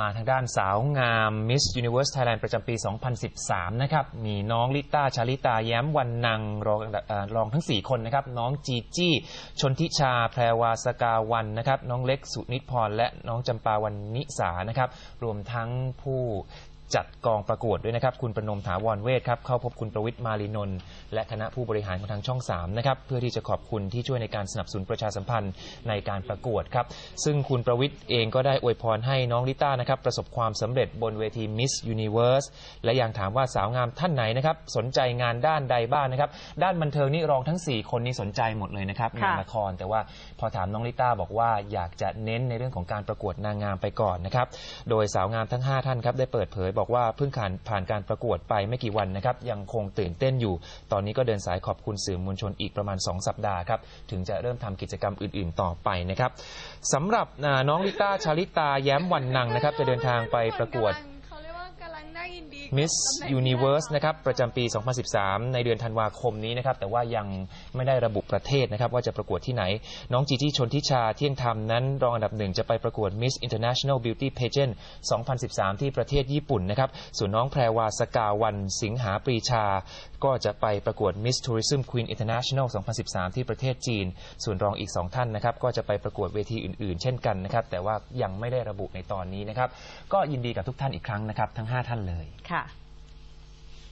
มาทางด้านสาวงาม Miss Universe Thailand ประจำปี 2013 นะครับ มีน้องลิต้า ชาลิตา แย้มวันนังรองรองทั้ง 4 คนนะครับ น้องจีจี้ ชนทิชา แพรวาสกาวันนะครับ น้องเล็ก สุนิพร และน้องจำปาวันนิสานะครับ รวมทั้งผู้ จัดกองประกวดด้วยนะครับ คุณประนมถาวรเวทครับเข้าพบคุณประวิทย์มาลีนนท์และคณะผู้บริหารของทางช่อง3นะครับเพื่อที่จะขอบคุณที่ช่วยในการสนับสนุนประชาสัมพันธ์ในการประกวดครับ ซึ่งคุณประวิทย์เองก็ได้อวยพรให้น้องลิต้านะครับประสบความสำเร็จบนเวที Miss Universe และยังถามว่าสาวงามท่านไหนนะครับสนใจงานด้านใดบ้างนะครับด้านบันเทิงนี่รองทั้ง 4 คนนี้สนใจหมดเลยนะครับงานละครแต่ว่าพอถามน้องลิต้าบอกว่าอยากจะเน้นในเรื่องของการประกวดนางงามไปก่อนนะครับโดยสาวงามทั้ง 5 ท่านครับได้เปิดเผยบอกว่าเพิ่งผ่านผ่านการประกวดไปไม่กี่วันนะครับ ยังคงตื่นเต้นอยู่ ตอนนี้ก็เดินสายขอบคุณสื่อมวลชนอีกประมาณ 2 สัปดาห์ครับ ถึงจะเริ่มทำกิจกรรมอื่น ๆ ต่อไปนะครับสำหรับน้องลิต้าชาลิตาแย้มวันนังนะครับ จะเดินทางไปประกวด Miss ตำแหน่ง Universe นะครับประจำปี 2013 ในเดือนธันวาคมนี้นะครับแต่ว่ายังไม่ได้ระบุประเทศนะครับว่าจะประกวดที่ไหน น้องจีจี้ชนทิชาเที่ยงธรรมนั้น รองอันดับหนึ่งจะไปประกวด Miss International Beauty Pageant 2013 ที่ประเทศญี่ปุ่นนะครับส่วนน้องแพรวาสกาวันสิงหาปรีชา ก็จะไปประกวด Miss Tourism Queen International 2013 ที่ประเทศจีน ส่วนรองอีก 2 ท่านนะครับก็จะไปประกวดเวทีอื่น ๆ เช่นกันนะครับแต่ว่ายังไม่ได้ระบุในตอนนี้นะครับก็ยินดีกับทุกท่านอีกครั้งนะครับทั้ง 5 ท่านเลย看。